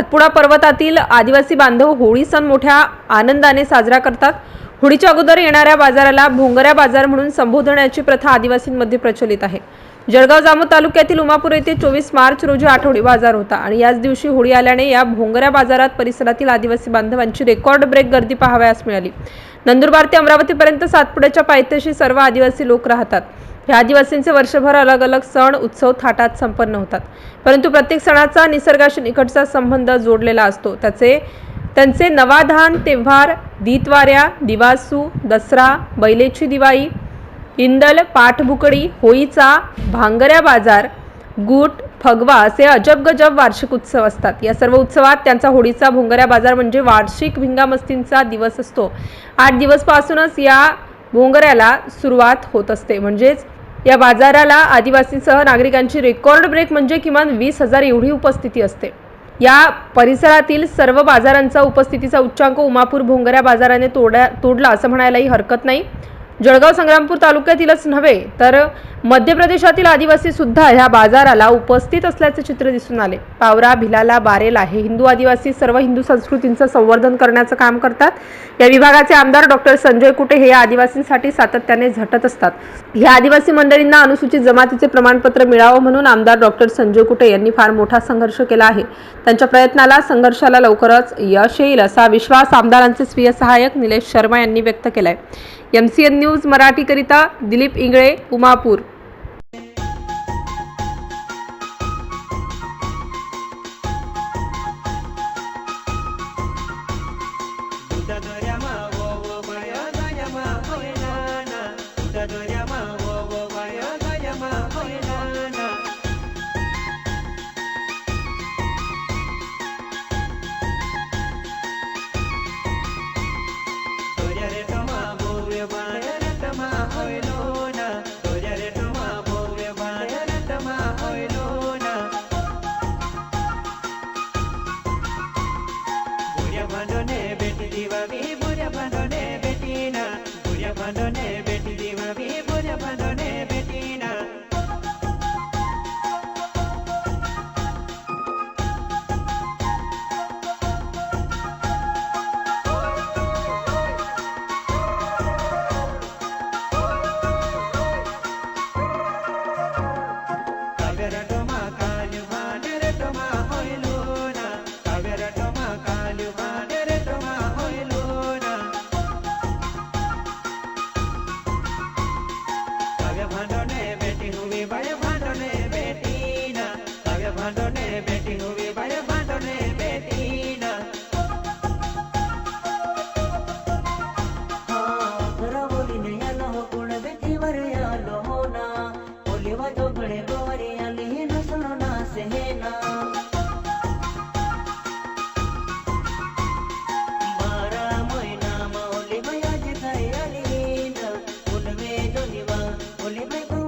सातपुडा पर्वतातील आदिवासी बांधव होळी सण मोठ्या आनंदाने साजरा करतात. होळीच्या अगोदर येणाऱ्या बाजाराला भोंगऱ्या बाजार म्हणून संबोधण्याची प्रथा आदिवासींमध्ये प्रचलित आहे. जळगाव जामोद तालुक्यातील उमापूर येथे चोवीस मार्च रोजी आठवडी बाजार होता आणि याच दिवशी होळी आल्याने या भोंगऱ्या बाजारात परिसरातील आदिवासी बांधवांची रेकॉर्ड ब्रेक गर्दी पाहावयास मिळाली. नंदुरबार ते अमरावतीपर्यंत सातपुड्याच्या पायथ्याशी सर्व आदिवासी लोक राहतात. हे आदिवासींचे वर्षभर अलग अलग सण उत्सव थाटात संपन्न होतात. परंतु प्रत्येक सणाचा निसर्गाशी निकटचा संबंध जोडलेला असतो. त्याचे त्यांचे नवाधान तेव्हार दीतवाऱ्या दिवासू दसरा बैलेची दिवाळी इंदल पाठबुकडी होळीचा भांगऱ्या बाजार गुट फगवा असे अजब गजब वार्षिक उत्सव असतात. या सर्व उत्सवात त्यांचा होळीचा भोंगऱ्या बाजार म्हणजे वार्षिक भिंगामस्तींचा दिवस असतो. आठ दिवसपासूनच या भोंगऱ्याला सुरुवात होत असते. म्हणजेच या बाजाराला आदिवासींसह नागरिकांची रेकॉर्ड ब्रेक म्हणजे किमान वीस हजार एवढी उपस्थिती असते. या परिसरातील सर्व बाजारांचा उपस्थितीचा उच्चांक उमापूर भोंगऱ्या बाजाराने तोड्या तोडला असं म्हणायलाही हरकत नाही. जळगाव संग्रामपूर तालुक्यातीलच नव्हे तर मध्य प्रदेशातील आदिवासी सुद्धा ह्या बाजाराला उपस्थित असल्याचे चित्र दिसून आले. पावरा भिलाला बारेला हे हिंदू आदिवासी सर्व हिंदू संस्कृतींचं संवर्धन करण्याचं काम करतात. या विभागाचे आमदार डॉक्टर संजय कुटे हे या आदिवासींसाठी सातत्याने झटत असतात. ह्या आदिवासी मंडळींना अनुसूचित जमातीचे प्रमाणपत्र मिळावं म्हणून आमदार डॉक्टर संजय कुटे यांनी फार मोठा संघर्ष केला आहे. त्यांच्या प्रयत्नाला संघर्षाला लवकरच यश येईल असा विश्वास आमदारांचे स्वीय सहाय्यक निलेश शर्मा यांनी व्यक्त केलाय. एम सी एन न्यूज मराठीकरिता दिलीप इंगळे उमापूर. Udadorama wo మనోనే బెట్టి దివవి బుర మనోనే బెట్టిన. బుర మనోనే బెట్టి దివవి బుర మనోనే బెట్టిన. కాలువా నరటమా హోయలోనా. కవెరటమా కాలువా કાવ્ય ભાંડોને બેટી હુવી ભાઈ ભાંડોને બેટી ના કાવ્ય ભાંડોને બેટી હુવી ભાઈ ભાંડોને બેટી ના ખરા બોલીને આનો ગુણ બેટી વરિયા લોના બોલેવા તો ગળે ગોરિયા Boleta